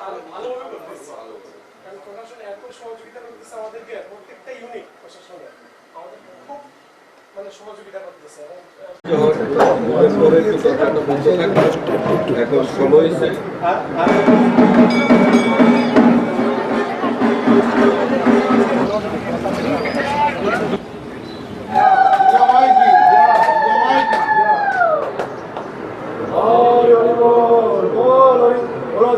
কারণ প্রশাসন এত সহযোগিতা করতেছে আমাদেরকে প্রত্যেকটা ইউনিট প্রশাসনের আমাদের খুব মানে সহযোগিতা করতেছে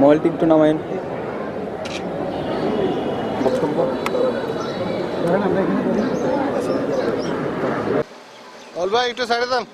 মোবাইলটি একটু নামাইন অল ভাই একটু সাইডে দেন।